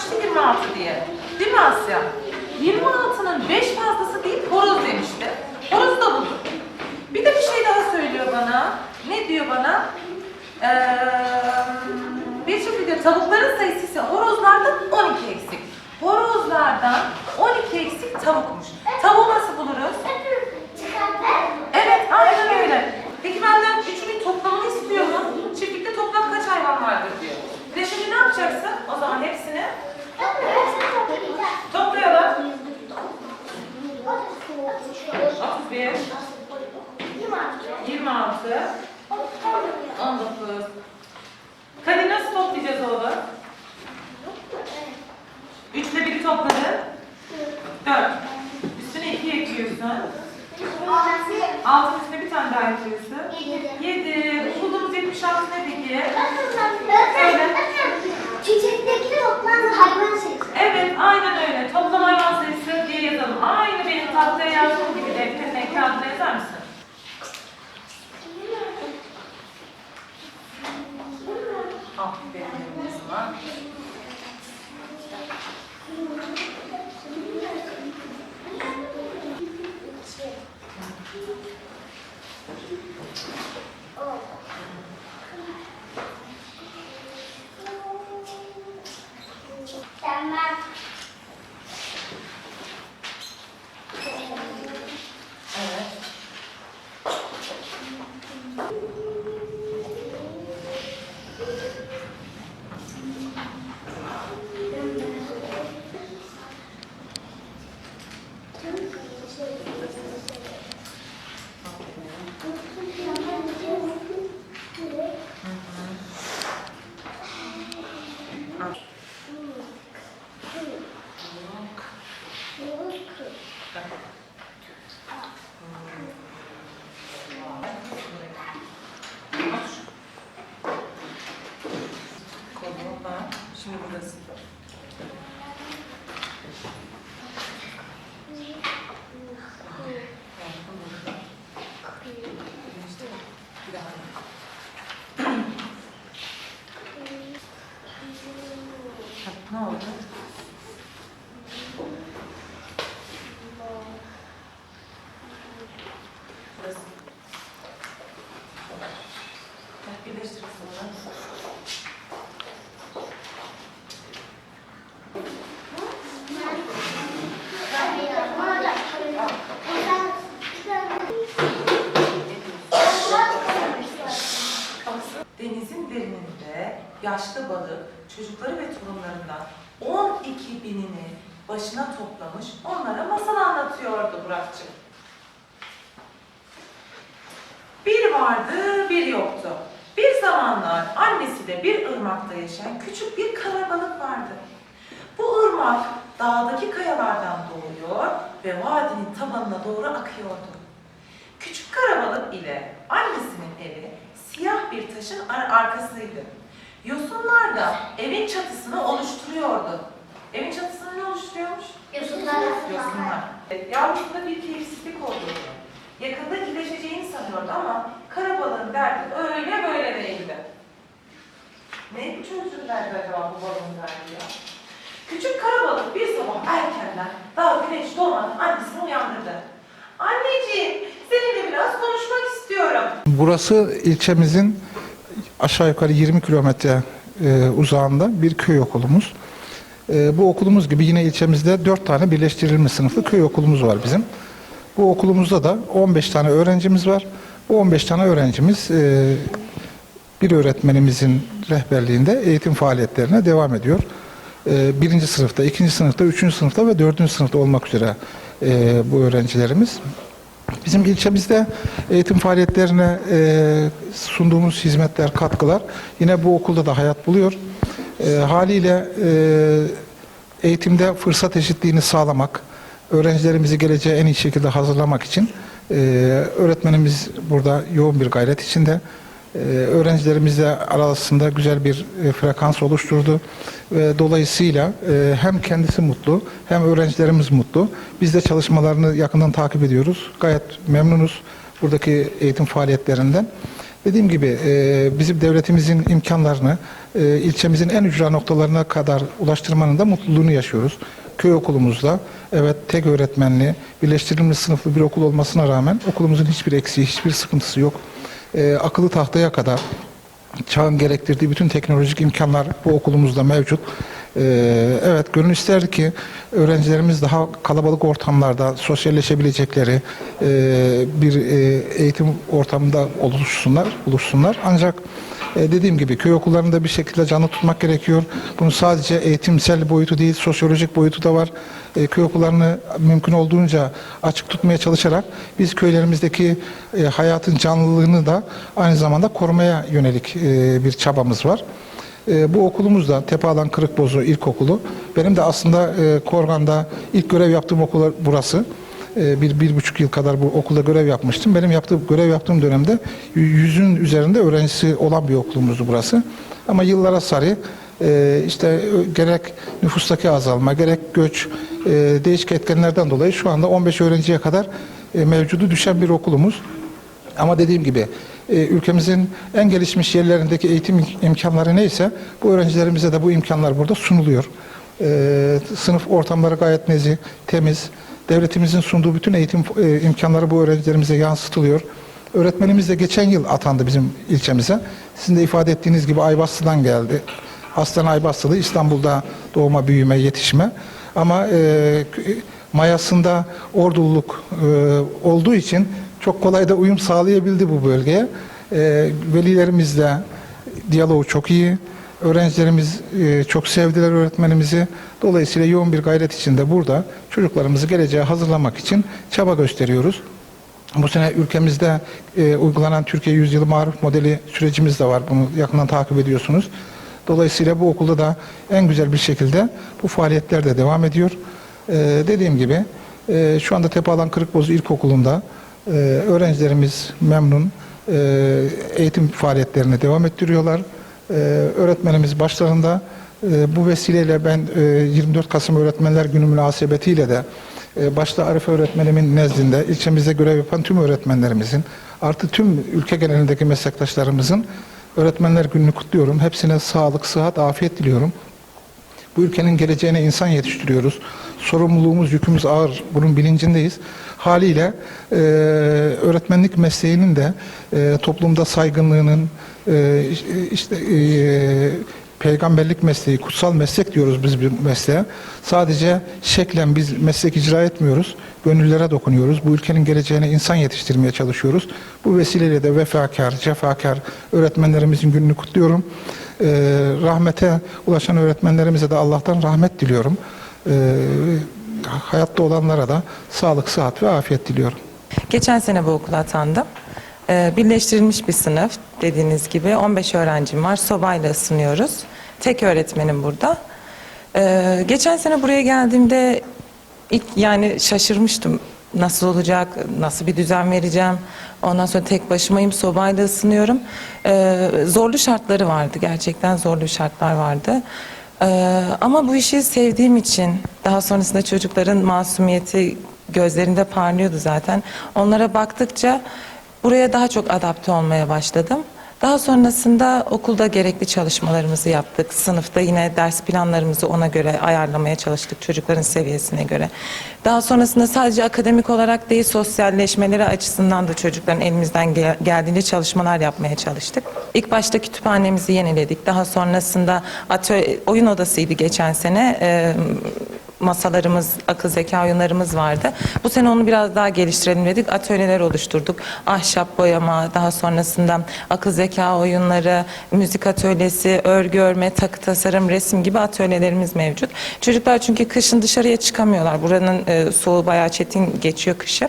vermişti 26 diye. Değil mi Asya? 26'nın 5 fazlası değil horoz demişti. Horoz da bulduk. Bir de bir şey daha söylüyor bana. Ne diyor bana? Ee, bir çift diyor tavukların sayısı ise horozlardan 12 eksik. Horozlardan 12 eksik tavukmuş. Tavuğu nasıl buluruz? Evet, aynen öyle. Peki benden üçünün toplamını istiyor mu? Çiftlikte toplam kaç hayvan vardır diyor. Bir de şimdi ne yapacaksın? O zaman hepsini toplayalım. 31, 26, 19. Kadir nasıl toplayacağız oğlum? 3 ile 1'i topladın. 4. Üstüne 2 ekliyorsun. Altın üstüne bir tane daha ekliyorsun. 7. Bulduğumuz 76 ne peki? Çiçekteki toplam hayvan sayısı. Evet, aynen öyle. Toplam hayvan sayısı diye yazalım. Aynı benim tahtaya yazdığım gibi defterine, kağıdına yazar mısın? Aferin benim kızıma. Tamam. Evet. Kolumu var. Şimdi burası. Bir daha. Ha, Ne oldu? Burası. Bak birleştir kızımla. Denizin derininde yaşlı balık çocukları ve torunlarından 12 binini başına toplamış onlara masal anlatıyordu Burak'cığım. Bir vardı bir yoktu. Bir zamanlar annesi de bir ırmakta yaşayan küçük bir kalabalık vardı. Bu ırmak dağdaki kayalardan doğuyor ve vadinin tabanına doğru akıyordu. Küçük karabalık ile annesinin evi siyah bir taşın ar- arkasıydı. Yosunlar da evin çatısını oluşturuyordu. Evin çatısını ne oluşturuyormuş? Yosunlar. Yavrusunda bir keyifsizlik olduğunu, yakında iyileşeceğini sanıyordu ama karabalığın derdi öyle böyle değildi. Ne çocuğun derdi acaba bu balığın derdi ya? Küçük karabalık bir sabah erkenden daha güneş doğmadan annesini uyandırdı. Anneciğim seninle biraz konuşmak istiyorum. Burası ilçemizin aşağı yukarı 20 kilometre e, uzağında bir köy okulumuz. E, bu okulumuz gibi yine ilçemizde 4 tane birleştirilmiş sınıflı köy okulumuz var bizim. Bu okulumuzda da 15 tane öğrencimiz var. Bu 15 tane öğrencimiz e, bir öğretmenimizin rehberliğinde eğitim faaliyetlerine devam ediyor. Birinci sınıfta, ikinci sınıfta, üçüncü sınıfta ve dördüncü sınıfta olmak üzere bu öğrencilerimiz. Bizim ilçemizde eğitim faaliyetlerine e, sunduğumuz hizmetler, katkılar yine bu okulda da hayat buluyor. E, haliyle e, eğitimde fırsat eşitliğini sağlamak, öğrencilerimizi geleceğe en iyi şekilde hazırlamak için e, öğretmenimiz burada yoğun bir gayret içinde. E, öğrencilerimizle arasında güzel bir e, frekans oluşturdu. Ve dolayısıyla e, hem kendisi mutlu hem öğrencilerimiz mutlu. Biz de çalışmalarını yakından takip ediyoruz. Gayet memnunuz buradaki eğitim faaliyetlerinden. Dediğim gibi e, bizim devletimizin imkanlarını ilçemizin en ücra noktalarına kadar ulaştırmanın da mutluluğunu yaşıyoruz. Köy okulumuzda evet tek öğretmenli, birleştirilmiş sınıflı bir okul olmasına rağmen okulumuzun hiçbir eksiği, hiçbir sıkıntısı yok. E, akıllı tahtaya kadar çağın gerektirdiği bütün teknolojik imkanlar bu okulumuzda mevcut. Ee, evet gönül isterdi ki öğrencilerimiz daha kalabalık ortamlarda sosyalleşebilecekleri e, bir e, eğitim ortamında oluşsunlar, oluşsunlar. Ancak e, dediğim gibi köy okullarında bir şekilde canlı tutmak gerekiyor. Bunun sadece eğitimsel boyutu değil, sosyolojik boyutu da var. E, köy okullarını mümkün olduğunca açık tutmaya çalışarak biz köylerimizdeki e, hayatın canlılığını da aynı zamanda korumaya yönelik e, bir çabamız var. E, bu okulumuz da Tepealan Kırıkbozu İlkokulu. Benim de aslında e, Korgan'da ilk görev yaptığım okul burası. E, bir, bir buçuk yıl kadar bu okulda görev yapmıştım. Benim yaptığım, görev yaptığım dönemde yüzün üzerinde öğrencisi olan bir okulumuzdu burası. Ama yıllara sarı e, işte gerek nüfustaki azalma, gerek göç, e, değişik etkenlerden dolayı şu anda 15 öğrenciye kadar e, mevcudu düşen bir okulumuz. Ama dediğim gibi ülkemizin en gelişmiş yerlerindeki eğitim imkanları neyse bu öğrencilerimize de bu imkanlar burada sunuluyor. Sınıf ortamları gayet nezih, temiz. Devletimizin sunduğu bütün eğitim e, imkanları bu öğrencilerimize yansıtılıyor. Öğretmenimiz de geçen yıl atandı bizim ilçemize. Sizin de ifade ettiğiniz gibi Aybastı'dan geldi. Aslan Aybastılı İstanbul'da doğma, büyüme, yetişme. Ama e, mayasında ordululuk e, olduğu için çok kolay da uyum sağlayabildi bu bölgeye. E, velilerimizle diyaloğu çok iyi. Öğrencilerimiz e, çok sevdiler öğretmenimizi. Dolayısıyla yoğun bir gayret içinde burada çocuklarımızı geleceğe hazırlamak için çaba gösteriyoruz. Bu sene ülkemizde e, uygulanan Türkiye Yüzyılı Maruf Modeli sürecimiz de var. Bunu yakından takip ediyorsunuz. Dolayısıyla bu okulda da en güzel bir şekilde bu faaliyetler de devam ediyor. E, dediğim gibi şu anda Tepealan Kırıkbozu İlkokulu'nda öğrencilerimiz memnun. Eğitim faaliyetlerine devam ettiriyorlar. E, öğretmenimiz başlarında e, bu vesileyle ben e, 24 Kasım Öğretmenler Günü münasebetiyle de e, başta Arif öğretmenimin nezdinde ilçemizde görev yapan tüm öğretmenlerimizin artı tüm ülke genelindeki meslektaşlarımızın Öğretmenler Günü'nü kutluyorum. Hepsine sağlık, sıhhat, afiyet diliyorum. Bu ülkenin geleceğine insan yetiştiriyoruz. Sorumluluğumuz, yükümüz ağır. Bunun bilincindeyiz. Haliyle e, öğretmenlik mesleğinin de e, toplumda saygınlığının e, işte e, peygamberlik mesleği, kutsal meslek diyoruz biz bir mesleğe. Sadece şeklen biz meslek icra etmiyoruz. Gönüllere dokunuyoruz. Bu ülkenin geleceğine insan yetiştirmeye çalışıyoruz. Bu vesileyle de vefakar, cefakar öğretmenlerimizin gününü kutluyorum. Ee, rahmete ulaşan öğretmenlerimize de Allah'tan rahmet diliyorum. Ee, hayatta olanlara da sağlık, sıhhat ve afiyet diliyorum. Geçen sene bu okula atandım. Ee, birleştirilmiş bir sınıf dediğiniz gibi 15 öğrencim var. Sobayla ısınıyoruz. Tek öğretmenim burada. Ee, geçen sene buraya geldiğimde ilk yani şaşırmıştım. Nasıl olacak, nasıl bir düzen vereceğim. Ondan sonra tek başımayım, sobayla ısınıyorum. Ee, zorlu şartları vardı, gerçekten zorlu şartlar vardı. Ee, ama bu işi sevdiğim için, daha sonrasında çocukların masumiyeti gözlerinde parlıyordu zaten. Onlara baktıkça buraya daha çok adapte olmaya başladım. Daha sonrasında okulda gerekli çalışmalarımızı yaptık. Sınıfta yine ders planlarımızı ona göre ayarlamaya çalıştık çocukların seviyesine göre. Daha sonrasında sadece akademik olarak değil sosyalleşmeleri açısından da çocukların elimizden gel- geldiğince çalışmalar yapmaya çalıştık. İlk başta kütüphanemizi yeniledik. Daha sonrasında atölye, oyun odasıydı geçen sene. Ee, masalarımız, akıl zeka oyunlarımız vardı. Bu sene onu biraz daha geliştirelim dedik. Atölyeler oluşturduk. Ahşap boyama, daha sonrasında akıl zeka oyunları, müzik atölyesi, örgü örme, takı tasarım, resim gibi atölyelerimiz mevcut. Çocuklar çünkü kışın dışarıya çıkamıyorlar. Buranın e, soğuğu bayağı çetin geçiyor kışı.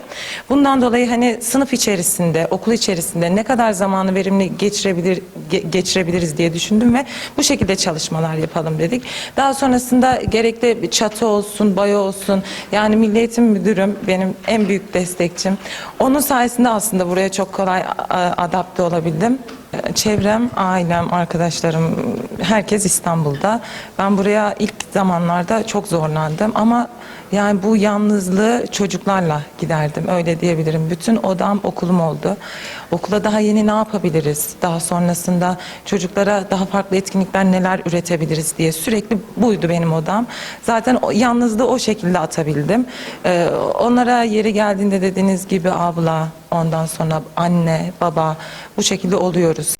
Bundan dolayı hani sınıf içerisinde, okul içerisinde ne kadar zamanı verimli geçirebilir ge- geçirebiliriz diye düşündüm ve bu şekilde çalışmalar yapalım dedik. Daha sonrasında gerekli çatı olsun, bayo olsun. Yani Milli Eğitim Müdürüm benim en büyük destekçim. Onun sayesinde aslında buraya çok kolay adapte olabildim. Çevrem, ailem, arkadaşlarım, herkes İstanbul'da. Ben buraya ilk zamanlarda çok zorlandım ama yani bu yalnızlığı çocuklarla giderdim öyle diyebilirim. Bütün odam okulum oldu. Okula daha yeni ne yapabiliriz? Daha sonrasında çocuklara daha farklı etkinlikler neler üretebiliriz diye sürekli buydu benim odam. Zaten o, yalnızlığı o şekilde atabildim. Ee, onlara yeri geldiğinde dediğiniz gibi abla, ondan sonra anne, baba bu şekilde oluyoruz.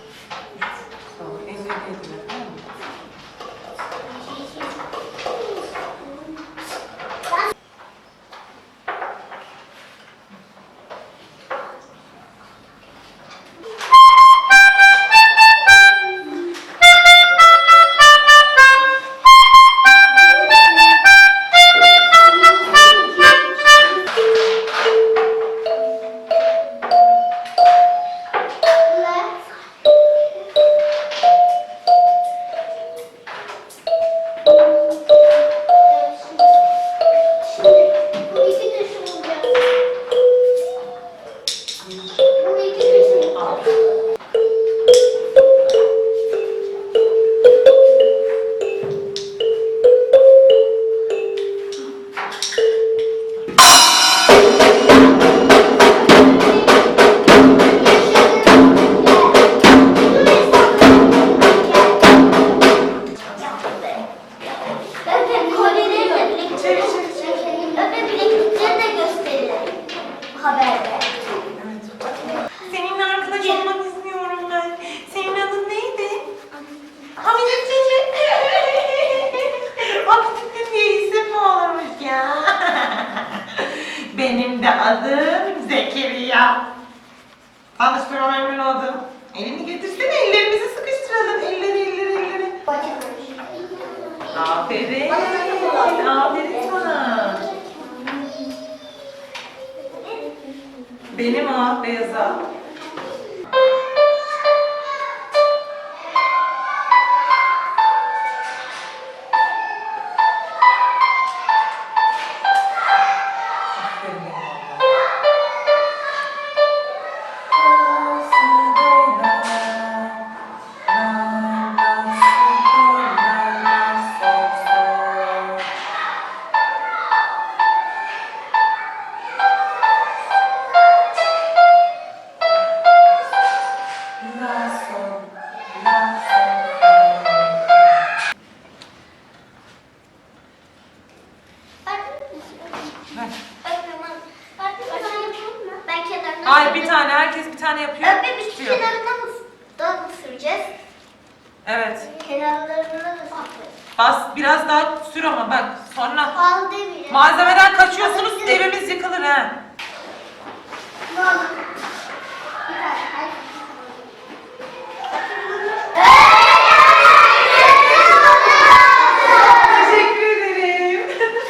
Benim o, beyaza. Tane, herkes bir tane yapıyor. Biz tutuyor. kenarına mı da mı süreceğiz? Evet. Kenarlarına da süreceğiz. Bas, biraz daha sür ama bak. Sonra Al demeyeceğim. malzemeden kaçıyorsunuz, evimiz yıkılır ha. Ne olur.